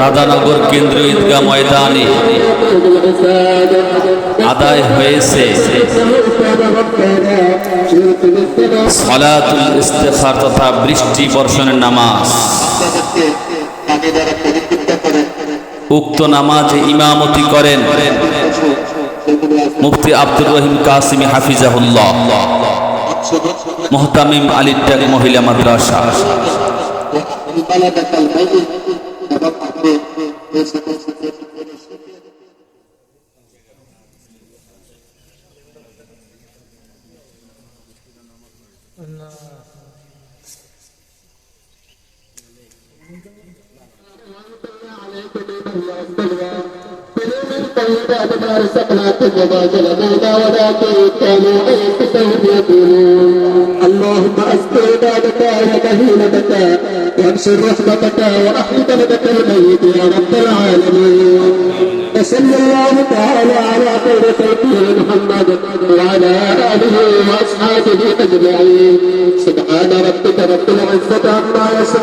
রাধানগর কেন্দ্রীয় ঈদগাহ ময়দানে আদায় হয়েছে সলাতুল ইস্তেফার তথা বৃষ্টি বর্ষণের নামাজ। উক্ত নামাজে ইমামতি করেন মুফতি আব্দুর রহিম কাসিমি হাফিজাহুল্লাহ, মোহতামিম আলিট্যাগ মহিলা মাদ্রাসা। بلدك الميت تبقى ليس طيبات ما رزقناكم وما ظلمونا ولكن كانوا اللهم اسق عبادك وكهينتك وانشر رحمتك واحي بلدك الميت يا رب العالمين. وصلى الله تعالى على خير خلقه محمد وعلى آله وأصحابه أجمعين. سبحان ربك رب العزة عما يصفون.